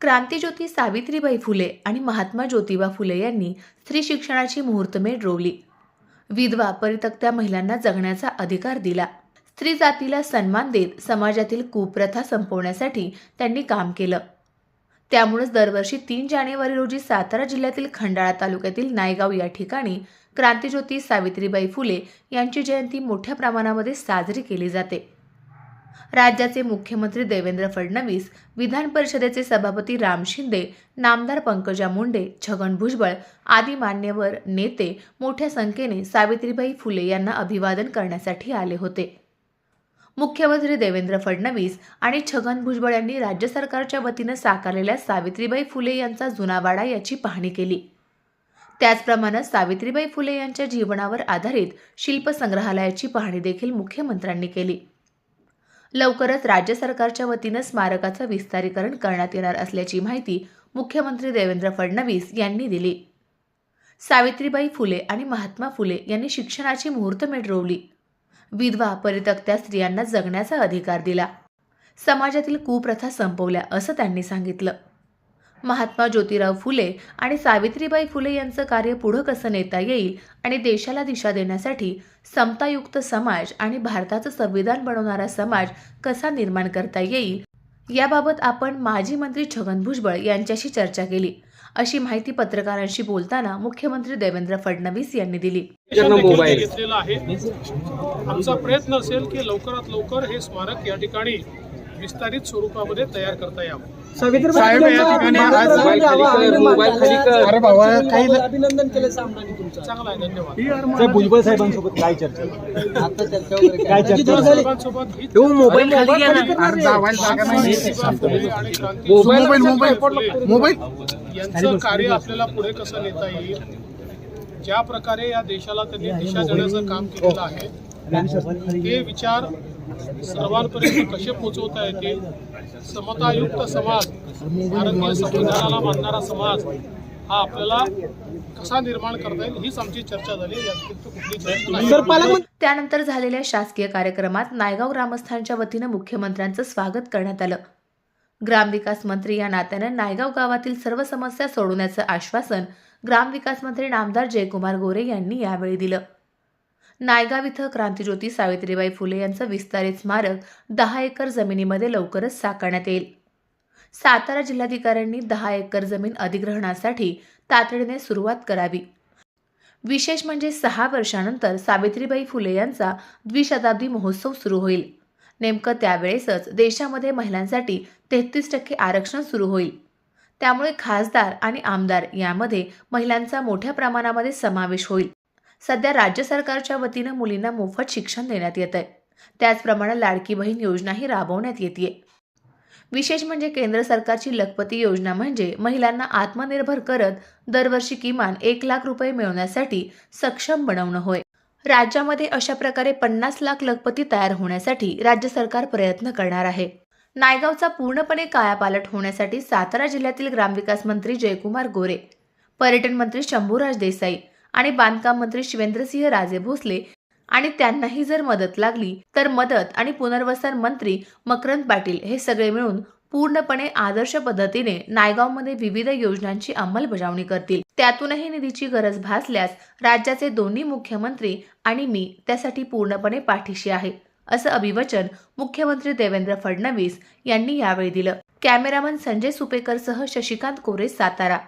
क्रांतीज्योती सावित्रीबाई फुले आणि महात्मा ज्योतिबा फुले यांनी स्त्री शिक्षणाची मुहूर्तमेढ रोवली. विधवा परितक्त्या महिलांना जगण्याचा अधिकार दिला. स्त्री जातीला सन्मान देत समाजातील कुप्रथा संपवण्यासाठी त्यांनी काम केलं. त्यामुळेच दरवर्षी तीन जानेवारी रोजी सातारा जिल्ह्यातील खंडाळा तालुक्यातील नायगाव या ठिकाणी क्रांतीज्योती सावित्रीबाई फुले यांची जयंती मोठ्या प्रमाणामध्ये साजरी केली जाते. राज्याचे मुख्यमंत्री देवेंद्र फडणवीस विधान परिषदेचे सभापती राम शिंदे नामदार पंकजा मुंडे छगन भुजबळ आदी मान्यवर नेते मोठ्या संख्येने सावित्रीबाई फुले यांना अभिवादन करण्यासाठी आले होते. मुख्यमंत्री देवेंद्र फडणवीस आणि छगन भुजबळ यांनी राज्य सरकारच्या वतीनं साकारलेल्या सावित्रीबाई फुले यांचा जुना वाडा याची पाहणी केली. त्याचप्रमाणे सावित्रीबाई फुले यांच्या जीवनावर आधारित शिल्पसंग्रहालयाची पाहणी देखील मुख्यमंत्र्यांनी केली. लवकरच राज्य सरकारच्या वतीनं स्मारकाचं विस्तारीकरण करण्यात येणार असल्याची माहिती मुख्यमंत्री देवेंद्र फडणवीस यांनी दिली. सावित्रीबाई फुले आणि महात्मा फुले यांनी शिक्षणाची मुहूर्तमेढ रोवली विधवा परितक्त्या स्त्रियांना जगण्याचा अधिकार दिला. समाजातील कुप्रथा संपवल्या असं त्यांनी सांगितलं. महात्मा ज्योतिराव फुले आणि सावित्रीबाई फुले यांचं कार्य पुढं कसं नेता येईल आणि देशाला दिशा देण्यासाठी समतायुक्त समाज आणि भारताचं संविधान बनवणारा समाज कसा निर्माण करता येईल? याबाबत आपण माजी मंत्री छगन भुजबळ यांच्याशी चर्चा केली. अशी माहिती पत्रकारांशी बोलताना मुख्यमंत्री देवेंद्र फडणवीस यांनी दिली. त्यांना देखील मोबाईल. घेतलेला आहे. आमचा प्रयत्न असेल की लवकरात लवकर हे स्मारक या ठिकाणी विस्तारित स्वरूपामध्ये तयार करता यावं. साहेब या ठिकाणी आज मोबाईल खाली कर मोबाईल खाली कर. अरे बाबा काही अभिनंदन केलं सामनाने तुमचं. चांगला आहे धन्यवाद. साहेब भुजबळ साहेबांसोबत काय चर्चा? आता चर्चा वगैरे काय? चर्चा? झाली? साहेबांसोबत ही तो मोबाईल खाली घ्या ना. अरे जावायला जागा नाही. ज्योतिबा फुले आणि क्रांती मोबाईल मोबाईल फुले मोबाईल यांचं कार्य आपल्याला पुढे कसं नेता येईल? ज्या प्रकारे या देशाला त्यांनी दिशा देण्याचं काम केलेलं आहे हे विचार सर्वांपर्यंत कसे पोहोचवता येतील? समतायुक्त समाज भारतीय संविधानाला मानणारा समाज हा आपल्याला कसा निर्माण करता येईल? हीच आमची चर्चा झाली. त्यानंतर झालेल्या शासकीय कार्यक्रमात नायगाव ग्रामस्थांच्या वतीनं मुख्यमंत्र्यांचं स्वागत करण्यात आलं. ग्रामविकास मंत्री या नात्यानं नायगाव गावातील सर्व समस्या सोडवण्याचं आश्वासन ग्रामविकास मंत्री नामदार जयकुमार गोरे यांनी यावेळी दिलं. नायगाव इथं क्रांतीज्योती सावित्रीबाई फुले यांचं विस्तारित स्मारक दहा एकर जमिनीमध्ये लवकरच साकारण्यात येईल. सातारा जिल्हाधिकाऱ्यांनी दहा एकर जमीन अधिग्रहणासाठी तातडीने सुरुवात करावी. विशेष म्हणजे सहा वर्षानंतर सावित्रीबाई फुले यांचा द्विशताब्दी महोत्सव सुरू होईल. नेमकं त्यावेळेसच देशामध्ये महिलांसाठी तेहतीस टक्के आरक्षण सुरू होईल. त्यामुळे खासदार आणि आमदार यामध्ये महिलांचा मोठ्या प्रमाणामध्ये समावेश होईल. सध्या राज्य सरकारच्या वतीनं मुलींना मोफत शिक्षण देण्यात येत आहे त्याचप्रमाणे लाडकी बहीण योजनाही राबवण्यात येते विशेष म्हणजे केंद्र सरकारची लखपती योजना म्हणजे महिलांना आत्मनिर्भर करत दरवर्षी किमान एक लाख रुपये मिळवण्यासाठी सक्षम बनवणं होय. राज्यामध्ये अशा प्रकारे पन्नास लाख लखपती तयार होण्यासाठी राज्य सरकार प्रयत्न करणार आहे. नायगावचा पूर्णपणे कायापालट होण्यासाठी सातारा जिल्ह्यातील ग्रामविकास मंत्री जयकुमार गोरे पर्यटन मंत्री शंभूराज देसाई आणि बांधकाम मंत्री शिवेंद्रसिंह राजे भोसले आणि त्यांनाही जर मदत लागली तर मदत आणि पुनर्वसन मंत्री मकरंद पाटील हे सगळे मिळून पूर्णपणे आदर्श पद्धतीने नायगावमध्ये विविध योजनांची अंमलबजावणी करतील. त्यातूनही निधीची गरज भासल्यास राज्याचे दोन्ही मुख्यमंत्री आणि मी त्यासाठी पूर्णपणे पाठीशी आहे असं अभिवचन मुख्यमंत्री देवेंद्र फडणवीस यांनी यावेळी दिलं. कॅमेरामन संजय सुपेकरसह शशिकांत कोरे सातारा.